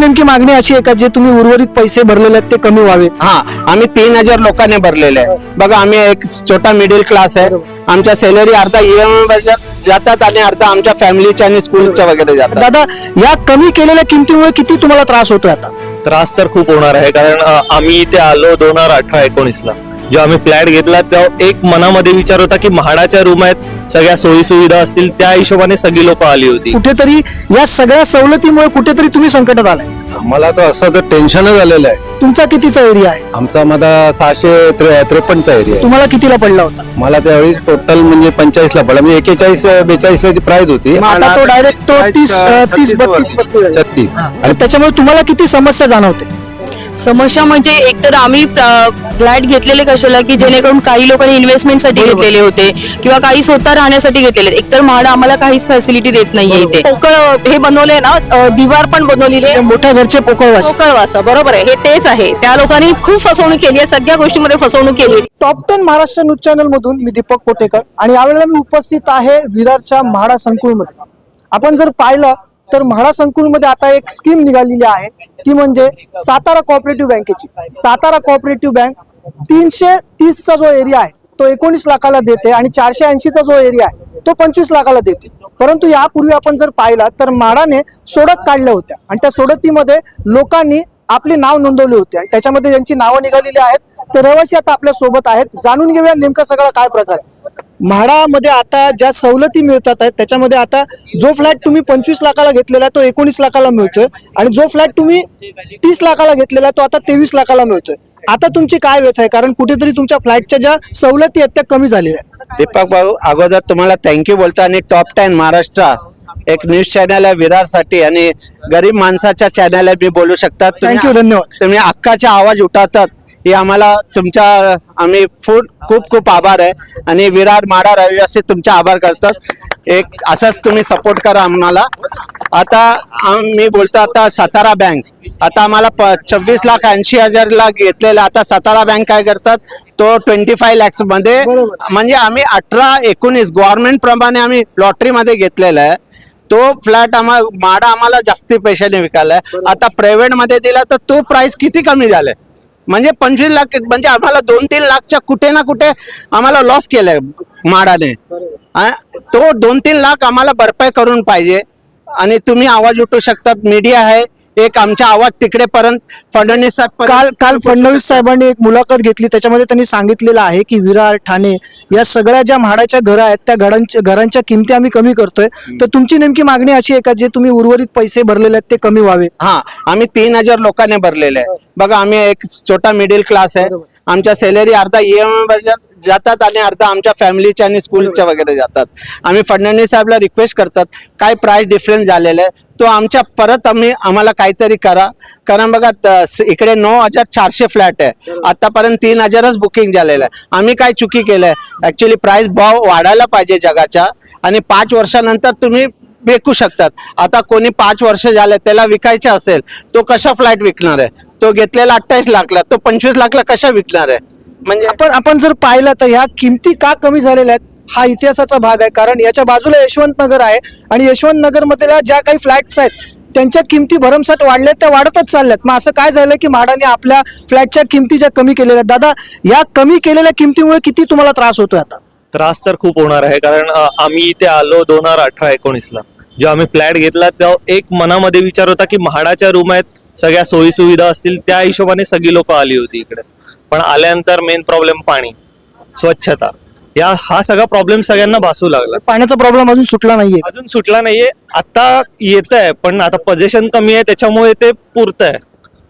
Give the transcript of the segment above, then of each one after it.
नेमकी मागणी अशी आहे का जे तुम्ही उर्वरित पैसे भरलेले आहेत ते कमी व्हावे? हा आम्ही तीन हजार लोकांनी भरलेले आहे. बघा आम्ही एक छोटा मिडिल क्लास आहे. आमच्या सॅलरी अर्धा ईएमआय जातात आणि अर्धा आमच्या फॅमिलीच्या आणि स्कूलच्या वगैरे जातात. दादा या कमी केलेल्या किमतीमुळे किती तुम्हाला त्रास होतोय आता? त्रास तर खूप होणार आहे कारण अ, आम्ही इथे आलो दोन हजार अठरा एकोणीस ला जेव्हा आम्ही फ्लॅट घेतला तेव्हा एक मनामध्ये विचार होता की म्हाडाच्या रूम आहेत सगळ्या सोयी सुविधा असतील त्या हिशोबाने सगळी लोक आली होती. कुठेतरी या सगळ्या सवलतीमुळे कुठेतरी तुम्ही संकटात आलाय. आम्हाला तर असं तर टेन्शनच आलेलं आहे. तुमचा कितीचा एरिया आहे? आमचा माझा सहाशे त्रे- त्रेपन्नचा एरिया आहे. तुम्हाला कितीला पडला होता? मला त्यावेळी टोटल म्हणजे पंचेचाळीस ला पडला. म्हणजे एकेचाळीस बेचाळीस ला ती प्राइस होती. मग आता तो डायरेक्ट तो तीस अं, तीस बत्तीस बत्तीस. छत्तीस. आणि त्याच्यामुळे तुम्हाला किती समस्या जाणवते? समस्या म्हणजे एकतर आम्ही फ्लॅट घेतलेले कशाला की जेणेकरून काही लोकांनी इन्व्हेस्टमेंटसाठी घेतलेले होते किंवा काही स्वतः राहण्यासाठी घेतलेले. एकतर म्हाडा आम्हाला काहीच फॅसिलिटी देत नाहीये इथे. पोकळ हे बनवले ना दिवार पण बनवलेली आहे. मोठ्या घरचे पोकळवास पोकळवासा बरोबर आहे. हे तेच आहे. त्या लोकांनी खूप फसवणूक केली आहे. सगळ्या गोष्टीमध्ये फसवणूक केली. Top ten Maharashtra news channel मधून मी दीपक कोटेकर आणि यावेळेला मी उपस्थित आहे विरारच्या म्हाडा संकुलमध्ये. आपण जर पाहिलं तर म्हाडा संकुलमध्ये आता एक स्कीम निघालेली आहे. ती म्हणजे सातारा कॉपरेटिव्ह बँकेची सातारा कॉपरेटिव्ह बँक तीनशे तीसचा जो एरिया आहे तो एकोणीस लाखाला देते आणि चारशे ऐंशीचा जो एरिया आहे तो पंचवीस लाखाला देते. परंतु यापूर्वी आपण जर पाहिला तर म्हाडाने सोडत काढल्या होत्या. आणि त्या सोडतीमध्ये लोकांनी आपली नाव नोंदवली होती. आणि त्याच्यामध्ये ज्यांची नावं निघालेली आहेत ते रहिवासी आता आपल्यासोबत आहेत. जाणून घेऊया नेमका सगळा काय प्रकार आहे. म्हाडामध्ये आता ज्या सवलती मिळतात आहेत त्याच्यामध्ये आता जो फ्लॅट तुम्ही पंचवीस लाखाला घेतलेला आहे तो एकोणीस लाखाला मिळतोय. आणि जो फ्लॅट तुम्ही तीस लाखाला घेतलेला आहे तो आता तेवीस लाखाला मिळतोय. आता तुमची काय व्यथ आहे? कारण कुठेतरी तुमच्या फ्लॅटच्या ज्या सवलती आहेत त्या कमी झालेल्या आहेत. दीपक भाऊ अगोदर तुम्हाला थँक्यू बोलतो. आणि टॉप टेन महाराष्ट्र एक न्यूज चॅनल आहे विरारसाठी. आणि गरीब माणसाच्या चॅनल आहे मी बोलू शकतात you, धन्यवाद. तुम्ही अक्काचा आवाज उठवतात. हे आम्हाला तुमच्या आम्ही फूड खूप खूप आभार आहे. आणि विरार माडा रहिवासी तुमचा आभार करतात. एक असंच तुम्ही सपोर्ट करा आम्हाला. आता मी बोलतो आता सातारा बँक आता आम्हाला प छव्वीस लाख ऐंशी हजारला घेतलेला आता सातारा बँक काय करतात? तो ट्वेंटी फाय लॅक्समध्ये म्हणजे आम्ही अठरा एकोणीस गव्हर्नमेंट प्रमाणे आम्ही लॉटरीमध्ये घेतलेला आहे. तो फ्लॅट आम्हाला माडा आम्हाला जास्ती पैशाने विकायलाय आता प्रायव्हेटमध्ये दिला तर तो प्राइस किती कमी झालाय? म्हणजे पंचवीस लाख म्हणजे आम्हाला दोन तीन लाखच्या कुठे ना कुठे आम्हाला लॉस केलाय माडाने. तो दोन तीन लाख आम्हाला भरपाई करून पाहिजे. आणि तुम्ही आवाज उठवू शकतात मीडिया आहे. एक आमचा आवाज तिकडे पर्यंत फडणवीस साहेब काल काल फडणवीस साहेबांनी एक मुलाखत घेतली त्याच्यामध्ये त्यांनी सांगितलेलं आहे की विरार ठाणे या सगळ्या ज्या म्हाडाच्या घरं आहेत त्या घरांच्या घरांच्या किमती आम्ही कमी करतोय. तर तुमची नेमकी मागणी अशी आहे का जे तुम्ही उर्वरित पैसे भरलेले आहेत ते कमी व्हावे? हा आम्ही तीन हजार लोकांनी भरलेले आहे. बघा आम्ही एक छोटा मिडिल क्लास आहे. आमच्या सॅलरी अर्धा ईएमआय जातात आणि अर्धा आमच्या फॅमिलीच्या आणि स्कूलच्या वगैरे जातात. आम्ही फडणवीस साहेबला रिक्वेस्ट करतात काय प्राइस डिफरन्स झालेला आहे? तो आमच्या परत आम्ही आम्हाला काहीतरी करा. कारण बघा इकडे नऊ हजार चारशे फ्लॅट आहे. आतापर्यंत तीन हजारच बुकिंग झालेलं आहे. आम्ही काय चुकी केलंय? ऍक्च्युली प्राइस भाव वाढायला पाहिजे जगाच्या. आणि पाच वर्षानंतर तुम्ही विकू शकतात. आता कोणी पाच वर्ष झाले त्याला विकायचं असेल तो कशा फ्लॅट विकणार आहे? तो घेतलेला अठ्ठावीस लाखला तो पंचवीस लाखला कशा विकणार आहे? म्हणजे आपण आपण जर पाहिलं तर ह्या किमती का कमी झालेल्या आहेत हा इतिहासाचा भाग आहे. कारण याच्या बाजूला यशवंत नगर आहे आणि यशवंत नगर मधल्या ज्या काही फ्लॅट्स आहेत त्यांच्या किमती भरमसाठ वाढल्यात त्या वाढतच चालल्यात. मग असं काय झालं की म्हाडाने आपल्या फ्लॅटच्या किमती ज्या कमी केलेल्या आहेत? दादा या कमी केलेल्या किमतीमुळे किती तुम्हाला त्रास होतोय आता? त्रास तर खूप होणार आहे. कारण अ, आम्ही इथे आलो दोन हजार अठरा एकोणीस ला जेव्हा आम्ही फ्लॅट घेतला तेव्हा एक मनामध्ये विचार होता की म्हाडाच्या रूम आहेत सगळ्या सोयी सुविधा असतील त्या हिशोबाने सगळी लोक आली होती इकडे. पण आल्यानंतर मेन प्रॉब्लेम पाणी स्वच्छता. या हा सगळा प्रॉब्लेम सगळ्यांना भासू लागला. पाण्याचा प्रॉब्लेम अजून सुटला नाहीये. अजून सुटला नाहीये. आता येत आहे पण आता पोझिशन कमी आहे त्याच्यामुळे ते पुरत आहे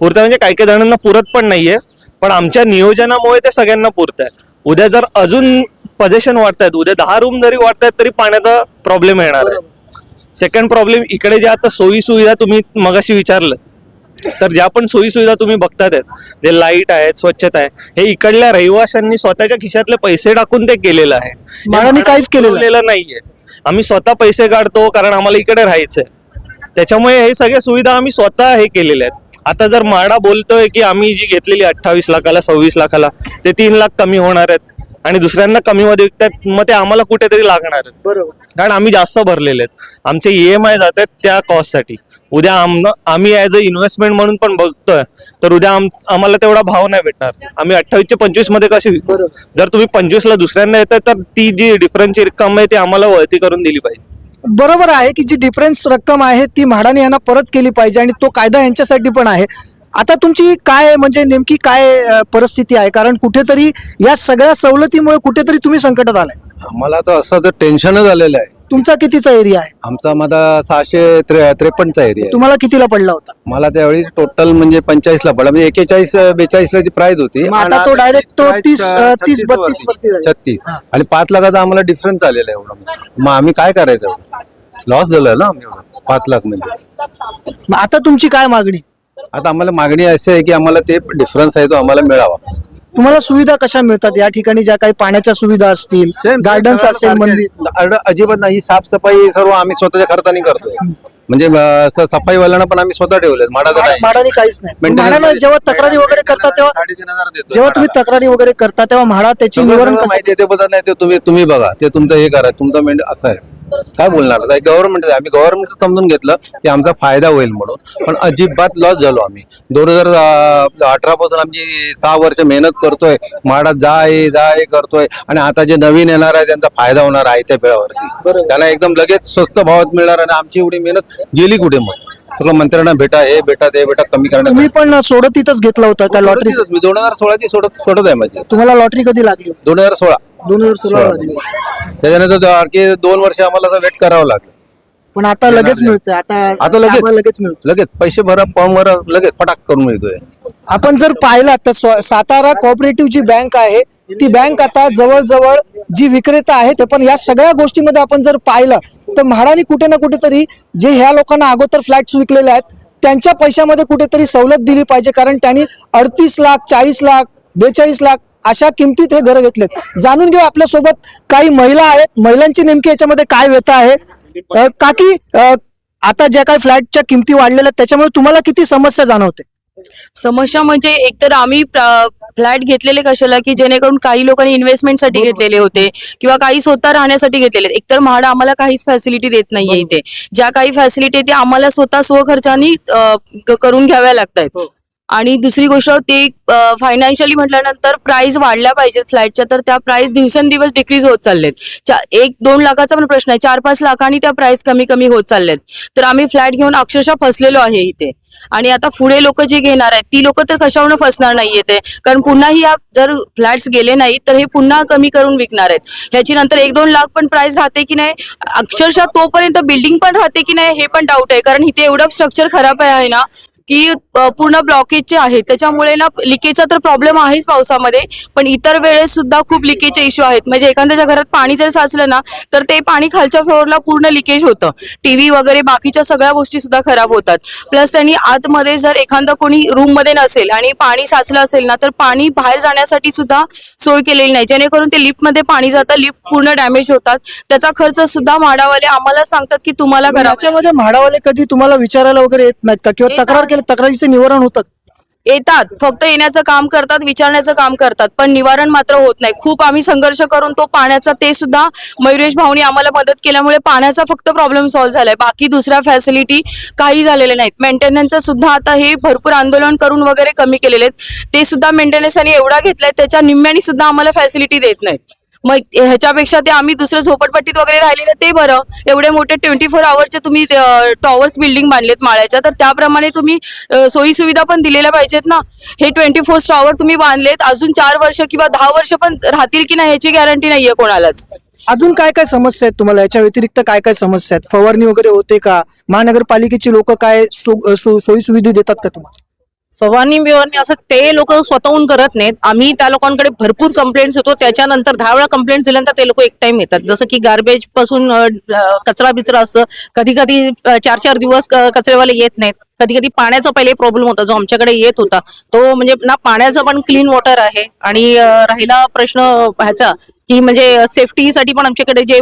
पुरत म्हणजे काही काही जणांना पुरत पण नाहीये पण आमच्या नियोजनामुळे ते सगळ्यांना पुरत आहे उद्या जर अजून पोझिशन वाढतायत उद्या दहा रूम जरी वाढतायत तरी पाण्याचा प्रॉब्लेम येणार आहे. सेकंड प्रॉब्लेम इकडे ज्या आता सोयी सुविधा तुम्ही मगाशी विचारलं तर ज्या पण सोयी सुविधा तुम्ही बघतात जे लाइट आहेत स्वच्छता आहे हे इकडल्या रहिवाशांनी स्वतःच्या खिशातले पैसे टाकून ते केलेलं आहे. म्हाडाने काहीच. केलेलं नाहीये. आम्ही स्वतः पैसे काढतो कारण आम्हाला इकडे राहायचंय. त्याच्यामुळे हे सगळ्या सुविधा आम्ही स्वतः हे केलेल्या आहेत. आता जर माडा बोलतोय की आम्ही जी घेतलेली अठ्ठावीस लाखाला सव्वीस लाखाला ते तीन लाख कमी होणार आहेत. आणि दुसऱ्यांना कमी मध्ये विकतात मग ते आम्हाला कुठेतरी लागणार. बरोबर. कारण आम्ही जास्त भरलेले आहेत. आमचे ईएमआय जात आहेत त्या कॉस्टसाठी उद्या आम आम्ही ऍज अ इन्व्हेस्टमेंट म्हणून पण बघतोय तर उद्या आम आम्हाला तेवढा भाव नाही भेटणार. आम्ही अठ्ठावीसचे पंचवीसमध्ये कसे विकू? बरोबर. जर तुम्ही पंचवीसला दुसऱ्यांना येत तर ती जी डिफरन्सची रक्कम आहे ती आम्हाला वळती करून दिली पाहिजे. बरोबर आहे की जी डिफरन्स रक्कम आहे ती म्हाडाने यांना परत केली पाहिजे आणि तो कायदा यांच्यासाठी पण आहे. आता तुमची काय म्हणजे नेमकी काय परिस्थिती आहे? कारण कुठेतरी या सगळ्या सवलतीमुळे कुठेतरी तुम्ही संकटात आलाय. आम्हाला तर असं तर टेन्शनच आलेलं आहे. तुमचा कितीचा एरिया आहे? आमचा माझा सहाशे त्रे त्रेपन्नचा एरिया आहे. तुम्हाला कितीला पडला होता? मला त्यावेळी टोटल म्हणजे पंचेचाळीसला पडला. म्हणजे एकेचाळीस बेचाळीसला ती प्राइस होती. मग आता तो direct तो price, 30, अं, 30, 36 32 वरती. वरती झाली. छत्तीस. आणि पाच लाखाचा आम्हाला डिफरन्स आलेला आहे एवढा. मग आम्ही काय करायचं? लॉस झालं ना आम्ही एवढं. पाच लाख म्हणजे. मग आता तुमची काय मागणी? आता आम्हाला मागणी अशी आहे की आम्हाला ते डिफरन्स आहे तो आम्हाला मिळावा. तुम्हाला सुविधा कशा मिळतात? या ठिकाणी ज्या काही पाण्याच्या सुविधा असतील गार्डन्स असेल मंदिर अजिबात नाही. ही साफसफाई सर्व आम्ही स्वतःच्या खर्चाने करतोय. म्हणजे अं, स- सफाईवाल्यांना पण आम्ही स्वतः ठेवले म्हाडाने काहीच नाही. जेव्हा तक्रारी वगैरे करता तेव्हा जेव्हा तुम्ही. तक्रारी वगैरे करता तेव्हा म्हाडा त्याची निवारण माहिती ते बदल नाही ते तुम्ही तुम्ही बघा. ते तुमचं हे करा. तुमचं मेंढ असं आहे. काय बोलणार? आता गव्हर्नमेंट आम्ही गव्हर्नमेंट समजून घेतलं की आमचा फायदा होईल म्हणून. पण अजिबात लॉस झालो आम्ही. दोन हजार अठरा पासून आमची सहा वर्ष मेहनत करतोय. माडा जा आहे करतोय. आणि आता जे नवीन येणार आहे त्यांचा फायदा होणार आहे त्या वेळावरती. त्यांना एकदम लगेच स्वस्त भावात मिळणार आणि आमची एवढी मेहनत गेली कुठे मग? सगळं मंत्र्यांना भेटा हे भेटा ते भेटा कमी करण्यात तुम्ही पण सोडतीतच घेतला होता त्या लॉटरी मी. दोन हजार सोळाची सोडत सोडत आहे माझी. तुम्हाला लॉटरी कधी लागली? दोन हजार सोळा. दोन हजार सोळा. लागली त्याच्यानंतर आणखी दोन वर्ष आम्हाला वेट करावं लागलं. पण आता लगेच मिळतं आता आता लगेच. आम्हाला लगेच मिळतं लगेच. पैसे भरा फॉर्म भरा लगेच फटाक करून मिळतोय. आपण जर पाहिला तर स्व- सातारा कोऑपरेटिव्ह जी बँक आहे ती बँक आता जवळजवळ जी विक्रेता आहे ते पण या सगळ्या गोष्टीमध्ये आपण जर पाहिलं तर म्हाडाने कुठे ना कुठेतरी जे ह्या लोकांना अगोदर फ्लॅट्स विकलेले आहेत त्यांच्या पैशामध्ये कुठेतरी सवलत दिली पाहिजे कारण त्यांनी अडतीस लाख चाळीस लाख बेचाळीस लाख अशा किमतीत हे घर घेतलेत. जाणून घेऊ आपल्यासोबत काही महिला आहेत. महिलांची नेमकी याच्यामध्ये काय व्यथा आहे? काकी आता ज्या काही फ्लॅटच्या किमती वाढलेल्या त्याच्यामुळे तुम्हाला किती समस्या जाणवते? समस्या म्हणजे एकतर आम्ही फ्लॅट घेतलेले कशाला की जेणेकरून काही लोकांनी इन्व्हेस्टमेंटसाठी घेतलेले होते किंवा काही स्वतः राहण्यासाठी घेतलेले. एकतर म्हाडा आम्हाला काहीच फॅसिलिटी देत नाहीये इथे. ज्या काही फॅसिलिटी ते आम्हाला स्वतः स्वखर्चानी करून घ्याव्या लागत आहेत आणि दुसरी गोष्ट ते फायनान्शियली म्हटल्यानंतर प्राइस वाढल्या पाहिजेत फ्लॅटच्या तर त्या प्राइस दिवसेंदिवस डिक्रीज होत चाललेत. एक दोन लाखाचा पण प्रश्न आहे. चार पाच लाखांनी त्या प्राइस कमी कमी होत चाललेत. तर आम्ही फ्लॅट घेऊन अक्षरशः फसलेलो आहे इथे. आणि आता पुढे लोक जे घेणार आहेत ती लोक तर कशावरून फसणार नाहीये ते कारण पुन्हा ही जर फ्लॅट्स गेले नाही तर हे पुन्हा कमी करून विकणार आहेत. ह्याची नंतर एक दोन लाख पण प्राइस राहते की नाही? अक्षरशः तोपर्यंत बिल्डिंग पण राहते की नाही? हे पण डाऊट आहे. कारण इथे एवढं स्ट्रक्चर खराब आहे ना की पूर्ण ब्लॉकेजचे आहेत त्याच्यामुळे ना लिकेजचा तर प्रॉब्लेम आहेच पावसामध्ये पण इतर वेळेस सुद्धा खूप लिकेजचे इश्यू आहेत. म्हणजे एखाद्याच्या घरात पाणी जर साचलं ना तर ते पाणी खालच्या फ्लोअरला पूर्ण लिकेज होतं. टीव्ही वगैरे बाकीच्या सगळ्या गोष्टी सुद्धा खराब होतात. प्लस त्यांनी आतमध्ये जर एखादा कोणी रूममध्ये नसेल आणि पाणी साचलं असेल ना तर पाणी बाहेर जाण्यासाठी सुद्धा सोय केलेली नाही. जेणेकरून ते लिफ्टमध्ये पाणी जातं लिफ्ट पूर्ण डॅमेज होतात. त्याचा खर्च सुद्धा माडावाले आम्हाला सांगतात की तुम्हाला करा. याच्यामध्ये म्हाडावाले कधी तुम्हाला विचारायला वगैरे येत नाहीत का? किंवा. तक्रार केली तक्रारीचं निवारण होतं. येतात. फक्त येण्याचं काम करतात विचारण्याचं काम करतात. पण निवारण मात्र होत नाही. खूप आम्ही संघर्ष करून तो पाण्याचा ते सुद्धा मयुरेश भाऊनी आम्हाला मदत केल्यामुळे पाण्याचा फक्त प्रॉब्लेम सॉल्व्ह झालाय. बाकी दुसऱ्या फॅसिलिटी काही झालेल्या नाहीत. मेंटेनन्सचं सुद्धा आता हे भरपूर आंदोलन करून वगैरे कमी केलेले आहेत. ते सुद्धा मेंटेनन्स आणि एवढा घेतलाय त्याच्या निम्म्यानी सुद्धा आम्हाला फॅसिलिटी देत नाहीत. मग ह्याच्यापेक्षा ते आम्ही दुसरं झोपडपट्टीत वगैरे राहिलेलं ते बरं. एवढे मोठे ट्वेंटी फोर आवर्सचे तुम्ही टॉवर्स बिल्डिंग बांधलेत माळ्याच्या. तर त्याप्रमाणे तुम्ही सोयी सुविधा पण दिलेल्या पाहिजेत ना. हे ट्वेंटी फोर टॉवर तुम्ही बांधलेत. अजून चार वर्ष किंवा दहा वर्ष पण राहतील की नाही याची गॅरंटी नाहीये कोणालाच. अजून काय काय समस्या आहेत तुम्हाला? याच्या व्यतिरिक्त काय काय समस्या आहेत? फवारणी वगैरे होते का? महानगरपालिकेची लोक काय सोयी सुविधा देतात का तुम्हाला? फवारणी बिवारणी असं ते लोक स्वतःहून करत नाहीत. आम्ही त्या लोकांकडे भरपूर कंप्लेंट्स येतो. त्याच्यानंतर दहा वेळा कंप्लेंट दिल्यानंतर ते लोक एक टाइम येतात. जसं की गार्बेजपासून कचरा बिचरा असतं. कधी कधी चार चार दिवस कचरेवाले येत नाहीत. कधी कधी पाण्याचा पहिले प्रॉब्लेम होता जो आमच्याकडे येत होता. तो म्हणजे ना पाण्याचा पण क्लीन वॉटर आहे. आणि राहिला प्रश्न ह्याचा की म्हणजे सेफ्टीसाठी पण आमच्याकडे जे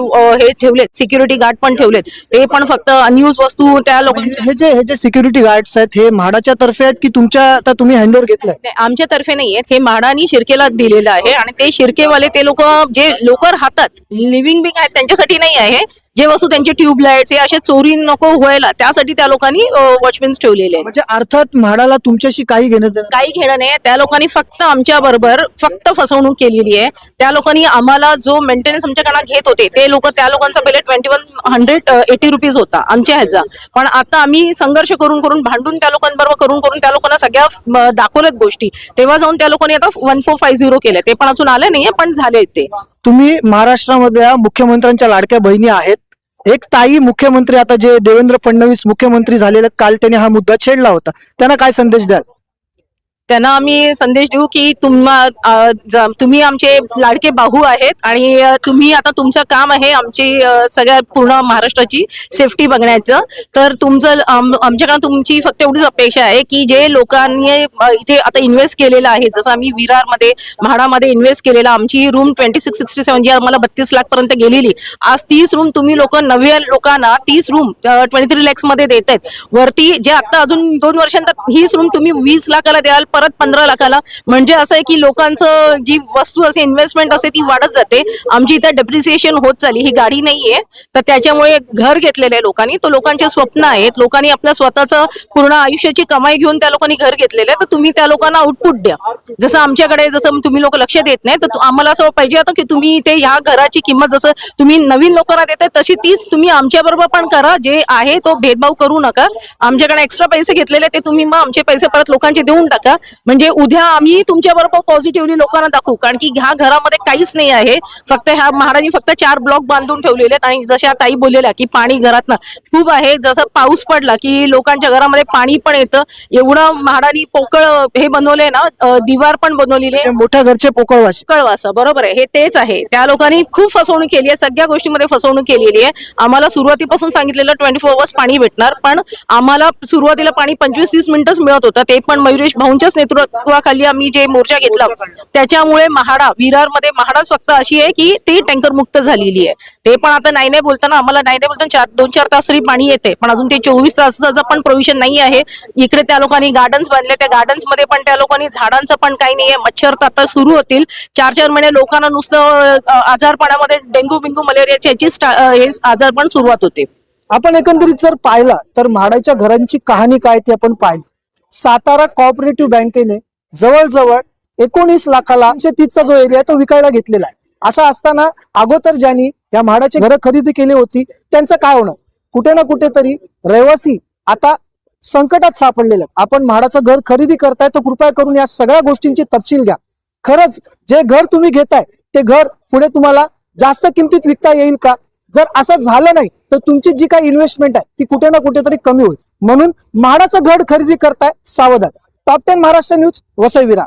हे ठेवलेत सिक्युरिटी गार्ड पण ठेवलेत ते पण फक्त अनयूज वस्तू त्या लोकांच्या हे जे हे जे सिक्युरिटी गार्ड्स आहेत हे म्हाडाच्या तर्फे आहेत की तुमच्या आता तुम्ही हँडओव्हर घेतलंय? नाही, आमच्यातर्फे नाही आहेत. हे म्हाडानी शिर्केला दिलेलं आहे आणि ते शिर्केवाले ते लोक जे लोक राहतात लिव्हिंग बिंग आहेत त्यांच्यासाठी नाही आहे. जे वस्तू त्यांचे ट्यूबलाइट्स हे असे चोरी नको व्हायला त्यासाठी त्या लोकांनी वॉचमॅन्स ठेवलेले आहेत. म्हणजे अर्थात म्हाडाला तुमच्याशी काही घेणं काही घेणं नाही. त्या लोकांनी फक्त आमच्या बरोबर फक्त फसवणूक केलेली आहे. त्या लोकांनी आम्हाला जो मेंटेनन्स आमच्याकडनं घेत होते ते लोक त्या लोकांचा पहिले twenty one hundred eighty rupees होता आमच्या ह्याचा. पण आता आम्ही संघर्ष करून करून भांडून त्या लोकांबरोबर करून करून त्या लोकांना सगळ्या दाखवल्यात गोष्टी. तेव्हा जाऊन त्या लोकांनी आता वन फोर फाय झिरो केले ते पण अजून आले नाहीये पण झाले ते. तुम्ही महाराष्ट्रामध्ये मुख्यमंत्र्यांच्या लाडक्या बहिणी आहेत. एक ताई मुख्यमंत्री आता जे देवेंद्र फडणवीस मुख्यमंत्री झालेले काल त्यांनी हा मुद्दा छेडला होता. त्यांना काय संदेश द्याल? त्यांना आम्ही संदेश देऊ की तुम्हा तुम्ही आमचे लाडके बाहू आहेत आणि तुम्ही आता तुमचं काम आहे आमची सगळ्या पूर्ण महाराष्ट्राची सेफ्टी बघण्याचं. तर तुमचं आमच्याकडे तुमची फक्त एवढीच अपेक्षा आहे की जे लोकांनी इथे आता इन्व्हेस्ट केलेलं आहे जसं आम्ही विरारमध्ये म्हाडामध्ये इन्व्हेस्ट केलेलं आमची room twenty six sixty seven जी आम्हाला बत्तीस लाखपर्यंत गेलेली आज तीस रूम तुम्ही लोक नव्या लोकांना तीस रूम ट्वेंटी थ्री लॅक्समध्ये देत आहेत वरती जे आता अजून दोन वर्षांत हीच रूम तुम्ही वीस लाखाला द्याल परत पंधरा लाखाला. म्हणजे असं आहे की लोकांचं जी वस्तू असे इन्व्हेस्टमेंट असते ती वाढत जाते. आमची इथं डेप्रिसिएशन होत चालली. ही गाडी नाहीये. तर त्याच्यामुळे घर घेतलेलं आहे लोकांनी. तो लोकांचे स्वप्न आहेत. लोकांनी आपल्या स्वतःचं पूर्ण आयुष्याची कमाई घेऊन त्या लोकांनी घर घेतलेलं आहे. तर तुम्ही त्या लोकांना आउटपुट द्या. जसं आमच्याकडे जसं तुम्ही लोक लक्ष देत नाही तर आम्हाला असं पाहिजे आता की तुम्ही ते ह्या घराची किंमत जसं तुम्ही नवीन लोकांना देताय तशी तीच तुम्ही आमच्या बरोबर पण करा. जे आहे तो भेदभाव करू नका. आमच्याकडे एक्स्ट्रा पैसे घेतलेले ते तुम्ही मग आमचे पैसे परत लोकांचे देऊन टाका. म्हणजे उद्या आम्ही तुमच्या बरोबर पॉझिटिव्हली लोकांना दाखवू. कारण की ह्या घरामध्ये काहीच नाही आहे. फक्त ह्या महाराणी फक्त चार ब्लॉक बांधून ठेवलेले आहेत. आणि जशा ताई बोललेल्या की पाणी घरात खूप आहे. जसं पाऊस पडला की लोकांच्या घरामध्ये पाणी पण येतं. एवढं महाराणी पोकळ हे बनवले ना दिवार पण बनवलेली आहे. ते मोठ्या घरचे पोकळवाशी कळवासा बरोबर आहे. हे तेच आहे. त्या लोकांनी खूप फसवणूक केली आहे. सगळ्या गोष्टीमध्ये फसवणूक केलेली आहे. आम्हाला सुरुवातीपासून सांगितलेलं ट्वेंटी फोर आवर्स पाणी भेटणार. पण आम्हाला सुरुवातीला पाणी पंचवीस तीस मिनिटच मिळत होतं. ते पण मयुरेश भाऊंच्याच नेतृत्वाखाली आम्ही जे मोर्चा घेतला त्याच्यामुळे महाडा विरारमध्ये महाडाच फक्त अशी आहे की ती टँकर मुक्त झालेली आहे. ते पण आता नाही नाही बोलताना आम्हाला नाही नाही बोलताना चार दोन चार तास तरी पाणी येते. पण अजून ते चोवीस तासाचं पण प्रोव्हिजन नाही आहे. इकडे त्या लोकांनी गार्डन्स बांधले त्या गार्डन्समध्ये पण त्या लोकांनी झाडांचं पण काही नाहीये मच्छर तर आता सुरू होतील. चार चार महिने लोकांना नुसतं आजारपणामध्ये डेंग्यू बिंगू मलेरियाची याची हे आजार पण सुरुवात होते. आपण एकंदरीत जर पाहिला तर म्हाडाच्या घरांची कहाणी काय ती आपण पाहिली. सातारा कॉपरेटिव्ह बँकेने जवळजवळ एकोणीस लाखाला एकशे तीसचा जो एरिया आहे तो विकायला घेतलेला आहे. असा असताना अगोदर ज्यांनी या म्हाडाची घरं खरेदी केली होती त्यांचं काय होणं? कुठे ना कुठेतरी रहिवासी आता संकटात सापडलेले आपण म्हाडाचं घर खरेदी करताय तर कृपया करून या सगळ्या गोष्टींची तपशील घ्या. खरंच जे घर तुम्ही घेताय ते घर पुढे तुम्हाला जास्त किमतीत विकता येईल का? जर असं झालं नाही तर तुमची जी काही इन्व्हेस्टमेंट आहे ती कुठे ना कुठेतरी कमी होईल. म्हणून म्हाडाचं घर खरेदी करताय सावधान. Top ten Maharashtra news Vasai Virar